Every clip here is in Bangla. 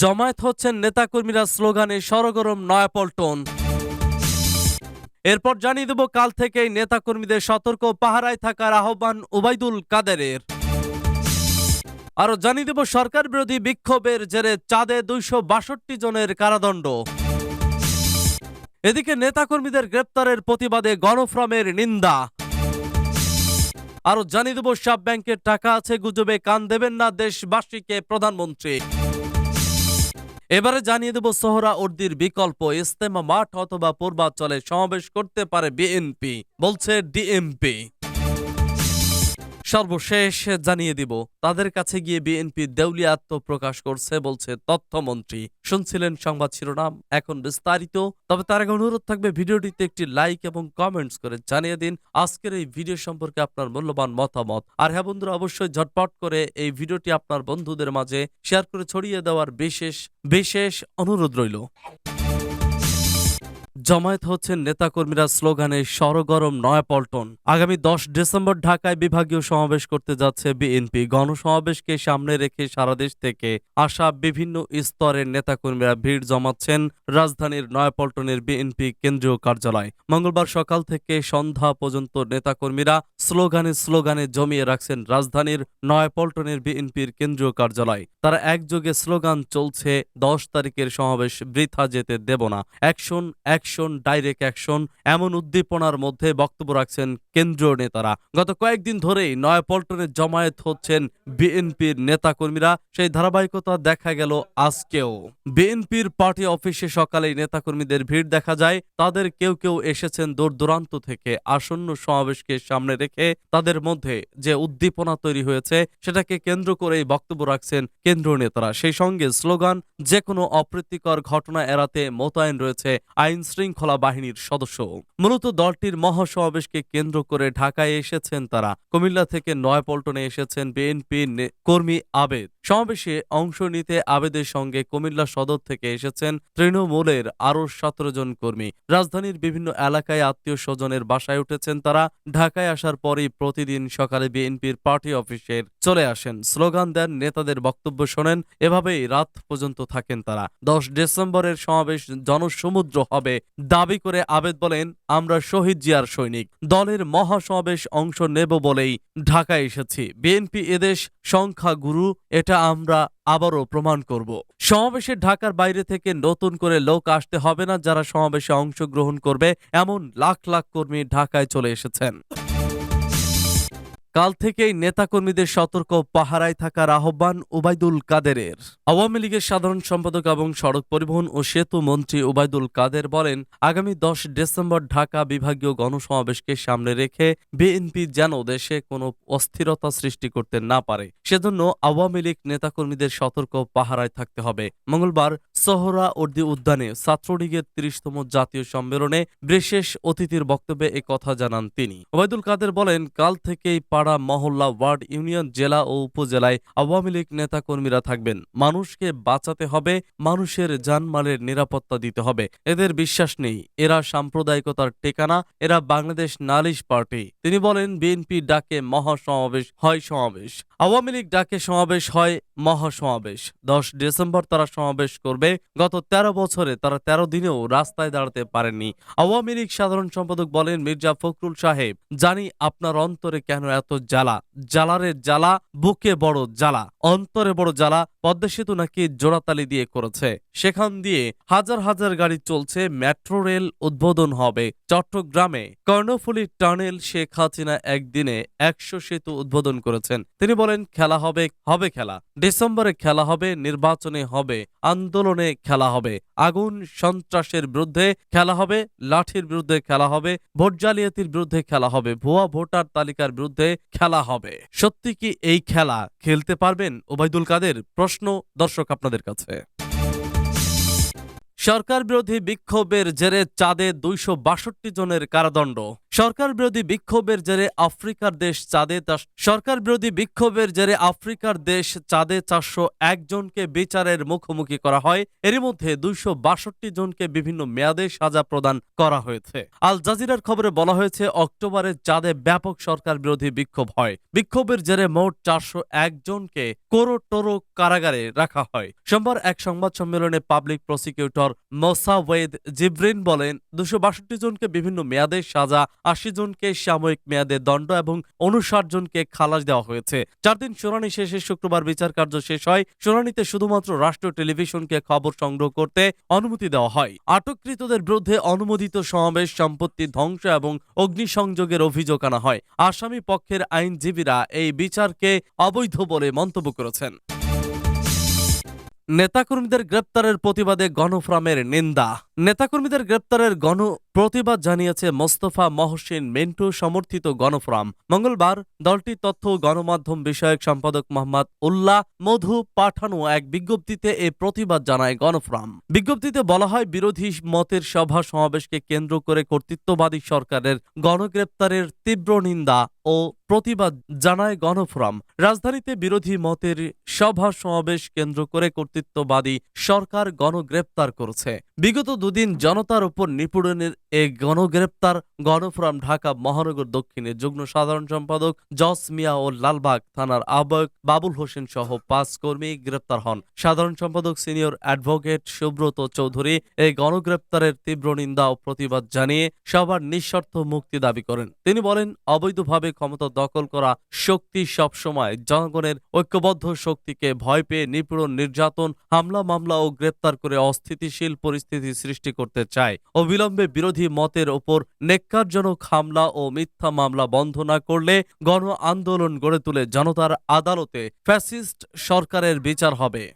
জমায়েত হচ্ছেন নেতাকর্মীরা স্লোগানে সরগরম নয়াপল্টন। এরপর জানিয়ে দেব, কাল থেকেই নেতাকর্মীদের সতর্ক পাহারায় থাকার আহ্বান ওবায়দুল কাদেরের। আরও জানিয়ে দেব, সরকার বিরোধী বিক্ষোভের জেরে চাঁদে দুইশো বাষট্টি জনের কারাদণ্ড। এদিকে নেতাকর্মীদের গ্রেপ্তারের প্রতিবাদে গণফ্রমের নিন্দা। আরও জানিয়ে দেব, সব ব্যাংকের টাকা আছে, গুজবে কান দেবেন না দেশবাসীকে প্রধানমন্ত্রী। এবারে জানিয়ে দেব সোহরা উর্দির বিকল্প ইস্তেমা মাঠ অথবা পূর্বাঞ্চলে সমাবেশ করতে পারে বিএনপি, বলছে ডিএমপি। সর্বশেষ জানিয়ে দিব, তাদের কাছে গিয়ে বিএনপি দেউলিয়া আত্মপ্রকাশ করছে বলছে তথ্যমন্ত্রী। শুনছিলেন সংবাদ শিরোনাম, এখন বিস্তারিত। তবে তার আগে অনুরোধ থাকবে ভিডিওটিতে একটি লাইক এবং কমেন্টস করে জানিয়ে দিন, আজকের এই ভিডিও সম্পর্কে আপনার মূল্যবান মতামত। আর হ্যাঁ বন্ধুরা, অবশ্যই ঝটপট করে এই ভিডিওটি আপনার বন্ধুদের মাঝে শেয়ার করে ছড়িয়ে দেওয়ার বিশেষ বিশেষ অনুরোধ রইল। জমায়েত হচ্ছেন নেতাকর্মীরা স্লোগানে সরগরম নয়াপল্টন। আগামী দশ ডিসেম্বর ঢাকায় বিভাগীয় সমাবেশ করতে যাচ্ছে বিএনপি। গণসমাবেশকে সামনে রেখে সারা দেশ থেকে আসা বিভিন্ন স্তরের নেতাকর্মীরা ভিড় জমাচ্ছেন রাজধানীর নয়াপল্টনের বিএনপি কেন্দ্রীয় কার্যালয়। মঙ্গলবার সকাল থেকে সন্ধ্যা পর্যন্ত নেতাকর্মীরা স্লোগানে স্লোগানে জমিয়ে রাখছেন রাজধানীর নয়াপল্টনের বিএনপির কেন্দ্রীয় কার্যালয়। তারা একযোগে স্লোগান চলছে, দশ তারিখের সমাবেশ বৃথা যেতে দেব না। অ্যাকশন অ্যাকশন ডাইরেক্ট অ্যাকশন, এমন উদ্দীপনার মধ্যে বক্তব্য রাখছেন কেন্দ্রীয় নেতারা। গত কয়েকদিন ধরেই নয়াপল্টনে জমায়েত হচ্ছেন বিএনপির নেতাকর্মীরা। সেই ধারাবাহিকতা দেখা গেল আজকেও। বিএনপির পার্টি অফিসে সকালেই নেতাকর্মীদের ভিড় দেখা যায়। তাদের কেউ কেউ এসেছেন দূর দূরান্ত থেকে। আসন্ন সমাবেশকে সামনে রেখে তাদের মধ্যে যে উদ্দীপনা তৈরি হয়েছে, সেটাকে কেন্দ্র করেই বক্তব্য রাখছেন কেন্দ্রীয় নেতারা। সেই সঙ্গে স্লোগান যে কোনো অপ্রীতিকর ঘটনা এড়াতে মোতায়েন রয়েছে আইন শৃঙ্খলা বাহিনীর সদস্য। মূলত দলটির মহাসমাবেশকে কেন্দ্র করে ঢাকায় এসেছেন তারা। কুমিল্লা থেকে নয়াপল্টনে এসেছেন বিএনপি কর্মী আবেদ। সমাবেশে অংশ নিতে আবেদের সঙ্গে কুমিল্লা সদর থেকে এসেছেন তৃণমূলের আরও সতেরো জন কর্মী। রাজধানীর বিভিন্ন এলাকায় আত্মীয় স্বজনের বাসায় উঠেছেন তারা। ঢাকায় আসার পরই প্রতিদিন সকালে বিএনপির পার্টি অফিসের চলে আসেন। স্লোগান দেন নেতাদের বক্তব্য শোনেন, এভাবেই রাত পর্যন্ত থাকেন তারা। দশ ডিসেম্বরের সমাবেশ জনসমুদ্র হবে দাবি করে আবেদ বলেন, আমরা শহীদ জিয়ার সৈনিক। দলের মহাসমাবেশ অংশ নেব বলেই ঢাকায় এসেছি। বিএনপি এদেশ সংখ্যা গুরু, এটা আমরা আবারও প্রমাণ করব। সমাবেশে ঢাকার বাইরে থেকে নতুন করে লোক আসতে হবে না যারা সমাবেশে অংশগ্রহণ করবে, এমন লাখ লাখ কর্মী ঢাকায় চলে এসেছেন। কাল থেকেই নেতাকর্মীদের সতর্ক পাহারায় থাকার আহ্বান ওবায়দুল কাদেরের। আওয়ামী লীগের সাধারণ সম্পাদক এবং সড়ক পরিবহন ও সেতু মন্ত্রী ওবায়দুল কাদের বলেন, আগামী দশ ডিসেম্বর ঢাকা বিভাগীয় গণসমাবেশকে সামনে রেখে বিএনপি যেন দেশে কোনো অস্থিরতা সৃষ্টি করতে না পারে, সেজন্য আওয়ামী লীগ নেতাকর্মীদের সতর্ক পাহারায় থাকতে হবে। মঙ্গলবার সোহরা উর্দি উদ্যানে ছাত্রলীগের তিরিশতম জাতীয় সম্মেলনে বিশেষ অতিথির বক্তব্যে এ কথা জানান তিনি। ওবায়দুল কাদের বলেন, কাল থেকেই পাড়া মহল্লা ওয়ার্ড ইউনিয়ন, জেলা ও উপজেলায় আওয়ামী লীগ নেতাকর্মীরা থাকবেন। মানুষকে বাঁচাতে হবে, মানুষের জানমালের নিরাপত্তা দিতে হবে। এদের বিশ্বাস নেই, এরা সাম্প্রদায়িকতার টেকানা এরা বাংলাদেশ নালিশ পার্টি। তিনি বলেন, বিএনপি ডাকে মহাসমাবেশ হয় সমাবেশ। আওয়ামী লীগ ডাকে সমাবেশ হয় মহাসমাবেশ। দশ ডিসেম্বর তারা সমাবেশ করবে গত ১৩ বছরে তারা ১৩ দিনেও রাস্তায় দাঁড়াতে পারেননি। আওয়ামী লীগ সাধারণ সম্পাদক বলেন মির্জা ফখরুল সাহেব, জানি আপনার অন্তরে কেন এত জ্বালা? জ্বালারের জ্বালা, বুকে বড় জ্বালা। অন্তরে বড় জ্বালা, পদ্মা সেতু নাকি জোড়াতালি দিয়ে করেছে। সেখান দিয়ে হাজার হাজার গাড়ি চলছে, মেট্রো রেল উদ্বোধন হবে। চট্টগ্রামে কর্ণফুলী টানেল শেখ হাসিনা একদিনে একশো সেতু উদ্বোধন করেছেন। তিনি বলেন, খেলা হবে হবে খেলা। ডিসেম্বরে খেলা হবে, নির্বাচনে হবে, আন্দোলনে খেলা হবে। আগুন সন্ত্রাসের বিরুদ্ধে খেলা হবে, লাঠির বিরুদ্ধে খেলা হবে, ভোট জালিয়াতির বিরুদ্ধে খেলা হবে, ভুয়া ভোটার তালিকার বিরুদ্ধে খেলা হবে। সত্যি কি এই খেলা খেলতে পারবেন? ওবায়দুল কাদের প্রশ্ন দর্শক আপনাদের কাছে। সরকার বিরোধী বিক্ষোভের জেরে চাঁদে দুইশো বাষট্টি জনের কারাদণ্ড। সরকার বিরোধী বিক্ষোভের জেরে আফ্রিকার দেশ চাঁদে সরকার বিরোধী বিক্ষোভের জেরে আফ্রিকার দেশ চাঁদে চারশো একজনকে বিচারের মুখোমুখি করা হয়। এরই মধ্যে দুইশো বাষট্টি জনকে বিভিন্ন মেয়াদে সাজা প্রদান করা হয়েছে। আল জাজিরার খবরে বলা হয়েছে অক্টোবরে চাঁদে ব্যাপক সরকার বিরোধী বিক্ষোভ হয়। বিক্ষোভের জেরে মোট চারশো একজনকে কোরোটোরো কারাগারে রাখা হয়। সোমবার এক সংবাদ সম্মেলনে পাবলিক প্রসিকিউটর মোসাওয়েদ জিব্রিন বলেন দুশো বাষট্টি জনকে বিভিন্ন মেয়াদে সাজা আশি জনকে সাময়িক মেয়াদে দণ্ড এবং উনষাট জনকে খালাস দেওয়া হয়েছে। চার দিন শুনানি শেষে শুক্রবার বিচার কার্য শেষ হয়। শুনানিতে শুধুমাত্র রাষ্ট্রীয় টেলিভিশনকে খবর সংগ্রহ করতে অনুমতি দেওয়া হয়। আটককৃতদের বিরুদ্ধে অনুমোদিত সমাবেশ, সম্পত্তি ধ্বংস এবং অগ্নিসংযোগের অভিযোগ আনা হয়। আসামি পক্ষের আইনজীবীরা এই বিচারকে অবৈধ বলে মন্তব্য করেছেন। নেতাকর্মীদের গ্রেপ্তারের প্রতিবাদে গণফ্রামের নিন্দা। নেতাকর্মীদের গ্রেপ্তারের গণ প্রতিবাদ জানিয়েছে মোস্তফা মহসিন মেন্টু সমর্থিত গণফ্রাম। মঙ্গলবার দলটির তথ্য ও গণমাধ্যম বিষয়ক সম্পাদক মোহাম্মদ উল্লাহ মধু পাঠানো এক বিজ্ঞপ্তিতে এ প্রতিবাদ জানায় গণফ্রাম। বিজ্ঞপ্তিতে বলা হয়, বিরোধী মতের সভা সমাবেশকে কেন্দ্র করে কর্তৃত্ববাদী সরকারের গণগ্রেপ্তারের তীব্র নিন্দা ও প্রতিবাদ জানায় গণফোরাম। রাজধানীতে বিরোধী মতের সভা সমাবেশ কেন্দ্র করে কর্তৃত্ববাদী সরকার গণগ্রেপ্তার করেছে। বিগত দুদিন জনতার উপর নিপীড়নের এ গণগ্রেপ্তার গণফোরাম ঢাকা মহানগর দক্ষিণের যুগ্ম সাধারণ সম্পাদক জস মিয়া ও লালবাগ থানার আহ্বায়ক বাবুল হোসেন সহ পাঁচ কর্মী গ্রেপ্তার হন। সাধারণ সম্পাদক, সিনিয়র অ্যাডভোকেট সুব্রত চৌধুরী এই গণগ্রেপ্তারের তীব্র নিন্দা ও প্রতিবাদ জানিয়ে সবার নিঃশর্ত মুক্তি দাবি করেন। তিনি বলেন, অবৈধভাবে ক্ষমতা দখল করা শক্তি সবসময় জনগণের ঐক্যবদ্ধ শক্তিকে ভয় পেয়ে নিপীড়ন, নির্যাতন, হামলা, মামলা ও গ্রেপ্তার করে অস্থিতিশীল পরিস্থিতি সৃষ্টি করতে চায়। অবিলম্বে বিরোধী মতের ওপর নেককারজনক হামলা ও মিথ্যা মামলা বন্ধ না করলে গণ আন্দোলন গড়ে তুলে জনতার আদালতে ফ্যাসিস্ট সরকারের বিচার হবে।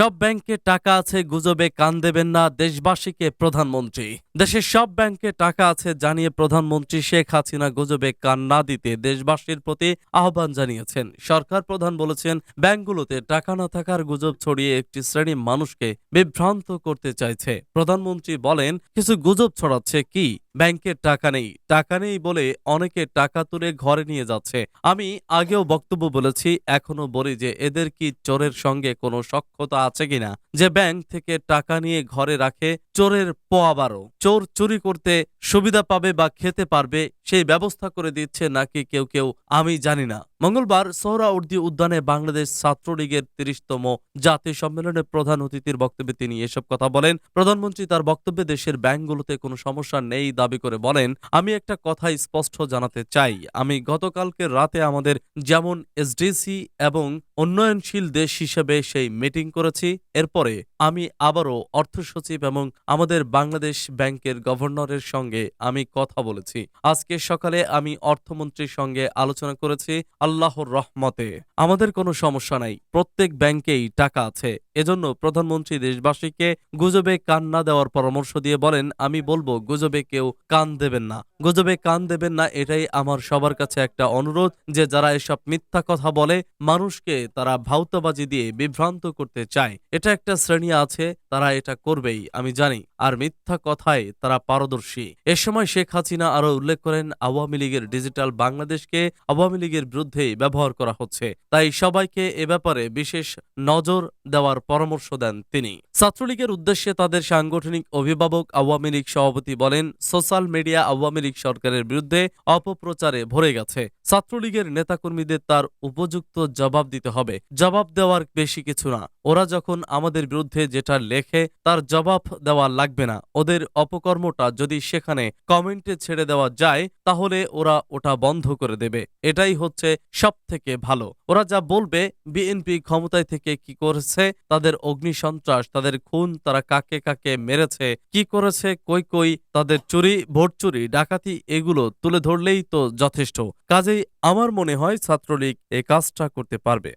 সব ব্যাংকে টাকা আছে, গুজবে কান দেবেন না, দেশবাসীকে প্রধানমন্ত্রী। দেশের সব ব্যাংকে টাকা আছে জানিয়ে প্রধানমন্ত্রী শেখ হাসিনা গুজবে কান না দিতে দেশবাসীর প্রতি আহ্বান জানিয়েছেন। সরকার প্রধান বলেছেন, ব্যাংকগুলোতে টাকা না থাকার গুজব ছড়িয়ে একটি শ্রেণি মানুষকে বিভ্রান্ত করতে চাইছে। প্রধানমন্ত্রী বলেন, কিছু গুজব ছড়াচ্ছে কি? ব্যাংকের টাকা নেই। টাকা নেই বলে অনেকে টাকা তুলে ঘরে নিয়ে যাচ্ছে। আমি আগেও বক্তব্য বলেছি এখনও বলি যে এদের কি চোরের সঙ্গে কোনো সক্ষতা আছে কিনা? যে ব্যাংক থেকে টাকা নিয়ে ঘরে রাখে চোরের পোয়াবারও। চোর চুরি করতে সুবিধা পাবে বা খেতে পারবে, সেই ব্যবস্থা করে দিচ্ছে নাকি কেউ কেউ, আমি জানি না। মঙ্গলবার সোহরাউর্দি উদ্যানে বাংলাদেশ ছাত্রলীগের তিরিশতম জাতীয় সম্মেলনে প্রধান অতিথির বক্তব্যে তিনি এসব কথা বলেন। প্রধানমন্ত্রী তার বক্তব্যে দেশের ব্যাংকগুলোতে কোনো সমস্যা নেই দাবি করে বলেন, আমি একটা কথা স্পষ্ট জানাতে চাই। আমি গতকালকে রাতে আমাদের যেমন এসডিসি এবং উন্নয়নশীল দেশ হিসেবে সেই মিটিং করেছি। এরপরে আমি আবারও অর্থ সচিব এবং আমাদের বাংলাদেশ ব্যাংকের গভর্নরের সঙ্গে আমি কথা বলেছি। আজকে সকালে আমি অর্থমন্ত্রীর সঙ্গে আলোচনা করেছি আল্লাহর রহমতে। আমাদের কোনো সমস্যা নাই। প্রত্যেক ব্যাংকেই টাকা আছে। এজন্য প্রধানমন্ত্রী দেশবাসীকে গুজবে কান না দেওয়ার পরামর্শ দিয়ে বলেন, আমি বলব, গুজবে কেউ কান দেবেন না। গুজবে কান দেবেন না এটাই আমার সবার কাছে একটা অনুরোধ যে যারা এসব মিথ্যা কথা বলে, মানুষকে তারা ভাউতাবাজি দিয়ে বিভ্রান্ত করতে চায়। এটা একটা শ্রেণি আছে, তারা এটা করবেই, আমি জানি। আর মিথ্যা কথায় তারা পারদর্শী। এ সময় শেখ হাসিনা আরও উল্লেখ করেন, আওয়ামী লীগের ডিজিটাল বাংলাদেশকে আওয়ামী লীগের বিরুদ্ধেই ব্যবহার করা হচ্ছে। তাই সবাইকে এ ব্যাপারে বিশেষ নজর দেওয়ার পরামর্শ দেন তিনি। ছাত্রলীগের উদ্দেশ্যে তাদের সাংগঠনিক অভিভাবক আওয়ামী লীগ সভাপতি বলেন, সোশ্যাল মিডিয়া আওয়ামী লীগ সরকারের বিরুদ্ধে অপপ্রচারে ভরে গেছে। ছাত্রলীগের নেতাকর্মীদের তার উপযুক্ত জবাব দিতে হবে। জবাব দেওয়ার বেশি কিছু না। ওরা যখন আমাদের বিরুদ্ধে যেটা লেখে, তার জবাব দেওয়া লাগবে না। ওদের অপকর্মটা যদি সেখানে কমেন্টে ছেড়ে দেওয়া যায়, তাহলে ওরা ওটা বন্ধ করে দেবে। এটাই হচ্ছে সব থেকে ভালো। ওরা যা বলবে, বিএনপি ক্ষমতায় থেকে কি করেছে, তাদের অগ্নিসন্ত্রাস, তাদের খুন, তারা কাকে কাকে মেরেছে, কি করেছে, কই কই, তাদের চুরি, ভোট চুরি, ডাকাতি, এগুলো তুলে ধরলেই তো যথেষ্ট। কাজেই আমার মনে হয় ছাত্রলীগ এ কাজটা করতে পারবে।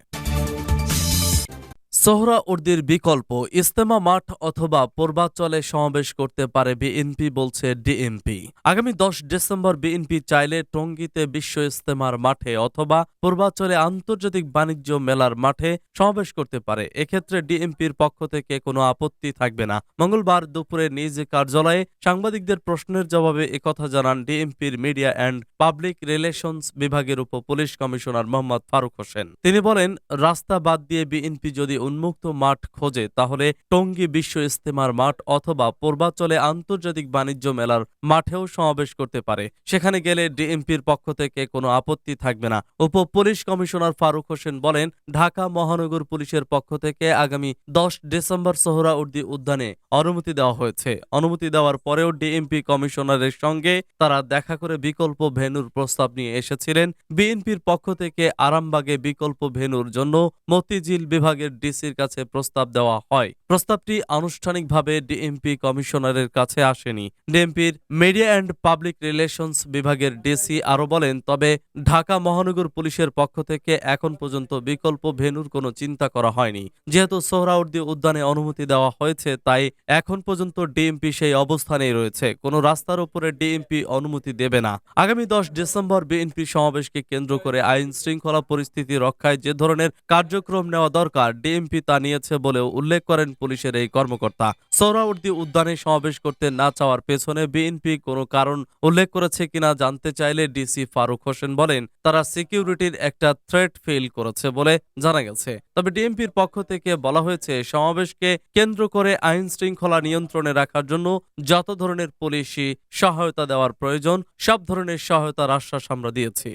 সোহরাওয়ার্দীর বিকল্প ইস্তেমা মাঠ অথবা পূর্বাচলে সমাবেশ করতে পারে বিএনপি বলছে ডিএমপি আগামী দশ ডিসেম্বর বিএনপি চাইলে টঙ্গীতে বিশ্ব ইস্তেমার মাঠে অথবা পূর্বাচলে আন্তর্জাতিক বাণিজ্য মেলার মাঠে সমাবেশ করতে পারে। এক্ষেত্রে ডিএমপির পক্ষ থেকে কোনো আপত্তি থাকবে না। মঙ্গলবার দুপুরে নিজ কার্যালয়ে সাংবাদিকদের প্রশ্নের জবাবে একথা জানান ডিএমপির মিডিয়া অ্যান্ড পাবলিক রিলেশনস বিভাগের উপ পুলিশ কমিশনার মোহাম্মদ ফারুক হোসেন। তিনি বলেন, রাস্তা বাদ দিয়ে বিএনপি যদি উন্মুক্ত মাঠ খোঁজে, তাহলে টঙ্গী বিশ্ব ইস্তেমার মাঠ অথবা পূর্বাচলে আন্তর্জাতিক বাণিজ্য মেলার মাঠেও সমাবেশ করতে পারে। সেখানে গেলে ডিএমপির পক্ষ থেকে কোনো আপত্তি থাকবে না। উপ পুলিশ কমিশনার ফারুক হোসেন বলেন, ঢাকা মহানগর পুলিশের পক্ষ থেকে আগামী দশ ডিসেম্বর সোহরাউর্দি উদ্যানে অনুমতি দেওয়া হয়েছে। অনুমতি দেওয়ার পরেও ডিএমপি কমিশনারের সঙ্গে তারা দেখা করে বিকল্প ভেন্যুর প্রস্তাব নিয়ে এসেছিলেন। বিএনপির পক্ষ থেকে আরামবাগে বিকল্প ভেন্যুর জন্য মতিঝিল বিভাগের ডিসির কাছে প্রস্তাব দেওয়া হয়। প্রস্তাবটি আনুষ্ঠানিকভাবে ডিএমপি কমিশনারের কাছে আসেনি। ডিএমপির মিডিয়া অ্যান্ড পাবলিক রিলেশনস বিভাগের ডিসি আরও বলেন, তবে ঢাকা মহানগর পুলিশের পক্ষ থেকে এখন পর্যন্ত বিকল্প ভেন্যুর কোনো চিন্তা করা হয়নি। যেহেতু সোহরাউর্দি উদ্যানে অনুমতি দেওয়া হয়েছে, তাই এখন পর্যন্ত ডিএমপি সেই অবস্থানেই রয়েছে। কোনো রাস্তার উপরে ডিএমপি অনুমতি দেবে না। আগামী দশ ডিসেম্বর বিএনপি সমাবেশকে কেন্দ্র করে আইন শৃঙ্খলা পরিস্থিতি রক্ষায় যে ধরনের কার্যক্রম নেওয়া দরকার, ডিএমপি তা নিয়েছে বলেও উল্লেখ করেন পুলিশের এই কর্মকর্তা। সোহরাউর্দি উদ্যানে সমাবেশ করতে না চাওয়ার পেছনে বিএনপি কোনো কারণ উল্লেখ করেছে কিনা জানতে চাইলে ডিসি ফারুক হোসেন বলেন, তারা সিকিউরিটির একটা থ্রেট ফিল করেছে বলে জানা গেছে। তবে ডিএমপির পক্ষ থেকে বলা হয়েছে, সমাবেশকে কেন্দ্র করে আইন শৃঙ্খলা নিয়ন্ত্রণে রাখার জন্য যত ধরনের পুলিশি সহায়তা দেওয়ার প্রয়োজন, সব ধরনের সহায়তার আশ্বাস আমরা দিয়েছি।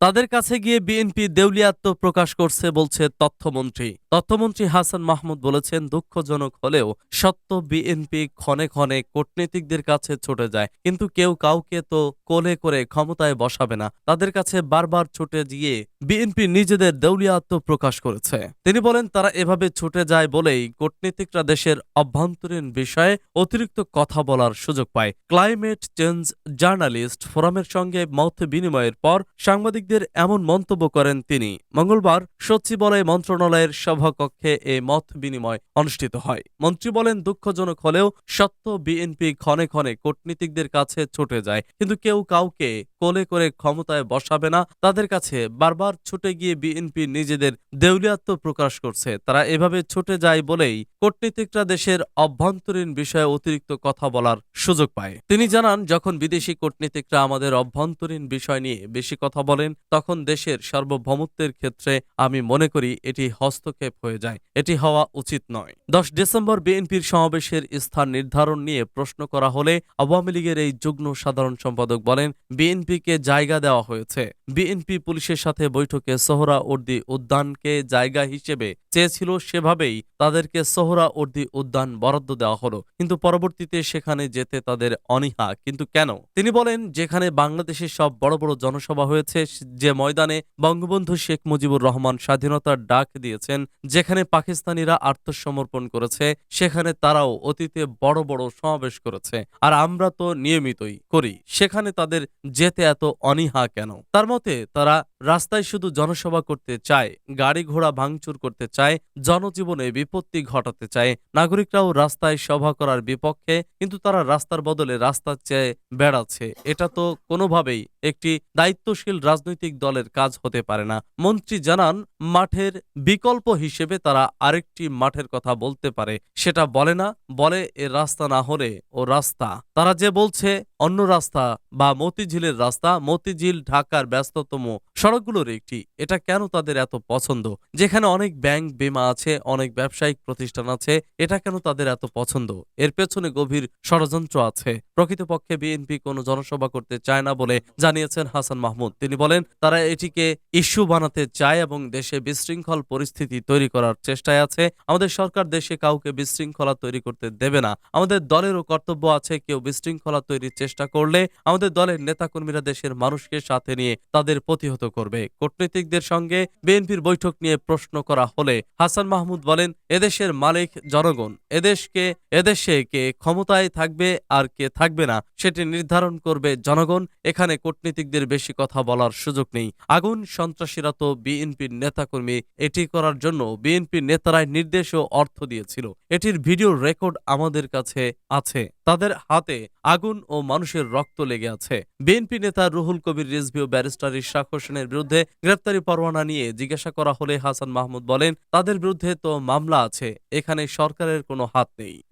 তাদের কাছে গিয়ে বিএনপি দেউলিয়াত্ম প্রকাশ করছে বলছে তথ্যমন্ত্রী। তথ্যমন্ত্রী হাসান মাহমুদ বলেছেন, দুঃখজনক হলেও সত্য বিএনপি ক্ষণে ক্ষণে কূটনীতিকদের কাছে ছুটে যায়। কিন্তু কেউ কাউকে তো কোলে করে ক্ষমতায় বসাবে না। তাদের কাছে বারবার ছুটে গিয়ে বিএনপি নিজেদের দেউলিয়াত্ম প্রকাশ করেছে। তিনি বলেন, তারা এভাবে ছুটে যায় বলেই কূটনীতিকরা দেশের অভ্যন্তরীণ বিষয়ে অতিরিক্ত কথা বলার সুযোগ পায়। ক্লাইমেট চেঞ্জ জার্নালিস্ট ফোরামের সঙ্গে মত বিনিময়ের পর সাংবাদিকদের এমন মন্তব্য করেন তিনি। মঙ্গলবার সচিবালয় মন্ত্রণালয়ের সভাকক্ষে এ মত বিনিময় অনুষ্ঠিত হয়। মন্ত্রী বলেন, দুঃখজনক হলেও সত্য বিএনপি ক্ষণে ক্ষণে কূটনীতিকদের কাছে ছুটে যায়, কিন্তু কেউ কাউকে কোলে করে ক্ষমতায় বসাবে না, তাদের কাছে বারবার ছুটে গিয়ে বিএনপি নিজেদের দেউলিয়াত্ম প্রকাশ করছে। তারা এভাবে ছুটে যায় বলেই কূটনীতিকরা দেশের অভ্যন্তরীণ বিষয়ে অতিরিক্ত কথা বলার সুযোগ পায়। তিনি জানান, যখন বিদেশি কূটনীতিকরা আমাদের অভ্যন্তরীণ বিষয় নিয়ে বেশি কথা বলেন, তখন দেশের সার্বভৌমত্বের ক্ষেত্রে আমি মনে করি এটি হস্তক্ষেপ হয়ে যায়। এটি হওয়া উচিত নয়। দশ ডিসেম্বর বিএনপির সমাবেশের স্থান নির্ধারণ নিয়ে প্রশ্ন করা হলে আওয়ামী লীগের এই যুগ্ম সাধারণ সম্পাদক বলেন বিএনপিকে জায়গা দেওয়া হয়েছে। বিএনপি পুলিশের সাথে বৈঠকে সোহরা উর্দি উদ্যানকে জায়গা হিসেবে চেয়েছিল সেভাবেই তাদেরকে সোহরা উর্দি উদ্যান বরাদ্দ দেওয়া হলো। কিন্তু পরবর্তীতে সেখানে যেতে তাদের অনীহা। কিন্তু কেন? তিনি বলেন, যেখানে বাংলাদেশের সব বড় বড় জনসভা হয়েছে, যে ময়দানে বঙ্গবন্ধু শেখ মুজিবুর রহমান স্বাধীনতার ডাক দিয়েছেন, যেখানে পাকিস্তানিরা আত্মসমর্পণ করেছে, সেখানে তারাও অতীতে বড় বড় সমাবেশ করেছে। আর আমরা তো নিয়মিতই করি। সেখানে তাদের যেতে এত অনীহা কেন? তার মতে, তারা রাস্তায় শুধু জনসভা করতে চায়, গাড়ি ঘোড়া ভাঙচুর করতে চায়, জনজীবনে বিপত্তি ঘটাতে চায়। নাগরিকরাও রাস্তায় সভা করার বিপক্ষে, কিন্তু তারা রাস্তার বদলে রাস্তা চেয়ে বেড়াচ্ছে। এটা তো কোনোভাবেই একটি দায়িত্বশীল রাজনৈতিক দলের কাজ হতে পারে না। মন্ত্রী জানান, মাঠের বিকল্প হিসেবে তারা আরেকটি মাঠের কথা বলতে পারে। সেটা বলে না, বলে এ রাস্তা না হলে ও রাস্তা। তারা যে বলছে, অন্য রাস্তা বা মতিঝিলের রাস্তা, মতিঝিল, ঢাকার ব্যস্ততম সড়কগুলোর একটি। এটা কেন তাদের এত পছন্দ? যেখানে অনেক ব্যাংক বিমা আছে, অনেক ব্যবসায়িক প্রতিষ্ঠান আছে, এটা কেন তাদের এত পছন্দ? এর পেছনে গভীর ষড়যন্ত্র আছে। প্রকৃতপক্ষে বিএনপি কোনো জনসভা করতে চায় না বলে জানিয়েছেন হাসান মাহমুদ। তিনি বলেন, তারা এটিকে ইস্যু বানাতে চায় এবং দেশে বিশৃঙ্খল পরিস্থিতি তৈরি করার চেষ্টায় আছে। আমাদের সরকার দেশে কাউকে বিশৃঙ্খলা তৈরি করতে দেবে না। আমাদের দলেরও কর্তব্য আছে কেউ বিশৃঙ্খলা তৈরির চেষ্টা করলে আমাদের দলের নেতাকর্মীরা দেশের মানুষকে সাথে নিয়ে তাদের প্রতিহত করবে। কূটনীতিকদের সঙ্গে বিএনপির বৈঠক নিয়ে প্রশ্ন করা হলে হাসান মাহমুদ বলেন, এদেশের মালিক জনগণ। এদেশকে, এদেশে কে ক্ষমতায় থাকবে আর কে থাকবে না, সেটি নির্ধারণ করবে জনগণ। এখানে কূটনীতিকদের বেশি কথা বলার সুযোগ নেই। আগুন, সন্ত্রাসীরা তো বিএনপির নেতাকর্মী। এটি করার জন্য বিএনপির নেতারাই নির্দেশ ও অর্থ দিয়েছিল। এটির ভিডিও রেকর্ড আমাদের কাছে আছে। তাদের হাতে আগুন ও মানুষের রক্ত লেগে আছে। বিএনপি নেতা রুহুল কবির রিজভি ও ব্যারিস্টার ইশাক হোসেনের বিরুদ্ধে গ্রেপ্তারি পরোয়ানা নিয়ে জিজ্ঞাসা করা হলে হাসান মাহমুদ বলেন, তাদের বিরুদ্ধে তো মামলা আছে, এখানে সরকারের কোনো হাত নেই।